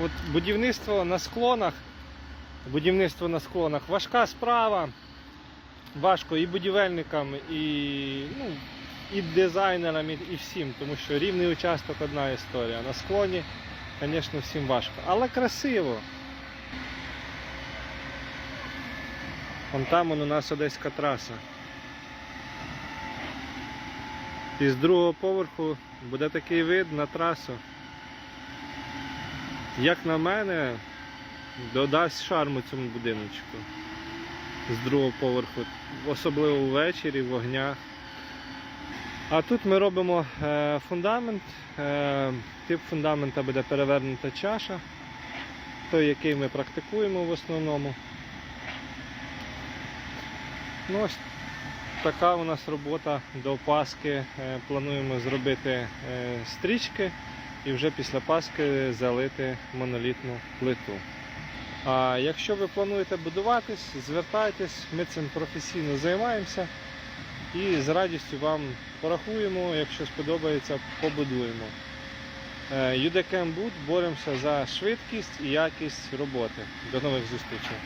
От будівництво на склонах, будівництво на склонах важка справа. Важко і будівельникам, і, ну, і дизайнерам, і, і всім, тому що рівний участок одна історія. На склоні, звісно, всім важко. Але красиво. Вон там вон у нас одеська траса. І з другого поверху буде такий вид на трасу. Як на мене, додасть шарму цьому будиночку з другого поверху, особливо ввечері, в вогнях. А тут ми робимо е, фундамент. Е, тип фундамента буде перевернута чаша, той, який ми практикуємо в основному. Ну, ось така у нас робота до Паски. Е, Плануємо зробити стрічки і вже після Паски залити монолітну плиту. А якщо ви плануєте будуватись, звертайтесь, ми цим професійно займаємося і з радістю вам порахуємо, якщо сподобається, побудуємо. Е, UDCAM Boot боремося за швидкість і якість роботи. До нових зустрічей!